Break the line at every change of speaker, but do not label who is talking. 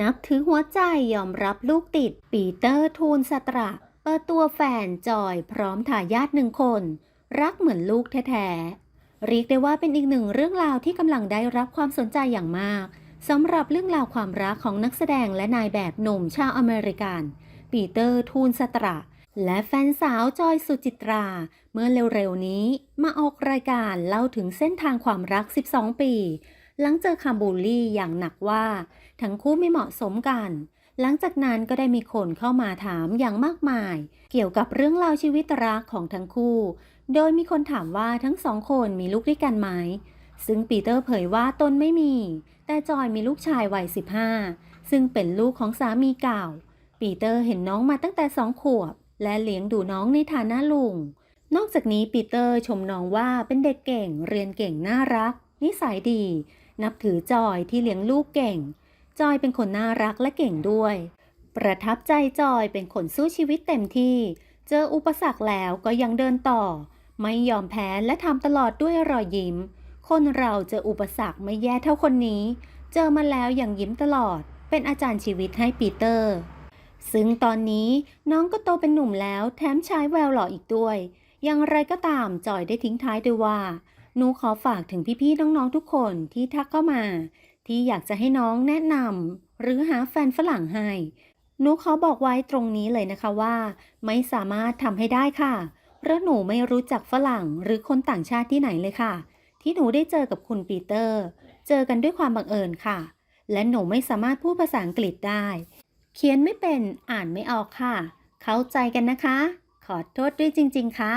นับถือหัวใจยอมรับลูกติด ปีเตอร์ทูนสตระ เปิดตัวแฟนจอยพร้อมทายาทหนึ่งคน รักเหมือนลูกแท้ๆเรียกได้ว่าเป็นอีกหนึ่งเรื่องราวที่กำลังได้รับความสนใจอย่างมากสำหรับเรื่องราวความรักของนักแสดงและนายแบบหนุ่มชาวอเมริกัน ปีเตอร์ทูนสตระ และแฟนสาวจอยสุจิตรา เมื่อเร็วๆนี้มาออกรายการเล่าถึงเส้นทางความรัก 12 ปี หลังเจอคำบูลลี่อย่างหนักว่า ทั้งคู่ไม่เหมาะสมกัน หลังจากนั้นก็ได้มีคนเข้ามาถามอย่างมากมาย เกี่ยวกับเรื่องราวชีวิตรักของทั้งคู่ โดยมีคนถามว่าทั้งสองคนมีลูกด้วยกันไหม ซึ่งปีเตอร์เผยว่าตนไม่มี แต่จอยมีลูกชายวัย 15 ซึ่งเป็นลูกของสามีเก่า ปีเตอร์เห็นน้องมาตั้งแต่สองขวบ และเลี้ยงดูน้องในฐานะลุงนอกจากนี้ปีเตอร์ชมน้องว่าเป็นเด็กเก่ง เรียนเก่งน่ารัก นิสัยดี นับถือจอยที่เลี้ยงลูกเก่ง จอยเป็นคนน่ารักและเก่งด้วย ประทับใจจอยเป็นคนสู้ชีวิตเต็มที่ เจออุปสรรคแล้วก็ยังเดินต่อ ไม่ยอมแพ้และทำตลอดด้วยรอยยิ้ม คนเราเจออุปสรรคไม่แย่เท่าคนนี้ เจอมาแล้วยังยิ้มตลอด เป็นอาจารย์ชีวิตให้ปีเตอร์ ซึ่งตอนนี้น้องก็โตเป็นหนุ่มแล้วแถมชายแววหล่ออีกด้วยอย่างไรก็ตามจอยได้ทิ้งท้ายด้วยว่า หนูขอฝากถึงพี่ๆน้องๆทุกคนที่ทักเข้ามา ที่อยากจะให้น้องแนะนำหรือหาแฟนฝรั่งให้หนูขอบอกไว้ตรงนี้เลยนะคะว่า ไม่สามารถทำให้ได้ค่ะ เพราะหนูไม่รู้จักฝรั่งหรือคนต่างชาติที่ไหนเลยค่ะ ที่หนูได้เจอกับคุณปีเตอร์ เจอกันด้วยความบังเอิญค่ะ และหนูไม่สามารถพูดภาษาอังกฤษได้ เขียนไม่เป็นอ่านไม่ออกค่ะ เข้าใจกันนะคะ ขอโทษด้วยจริง ๆ ค่ะ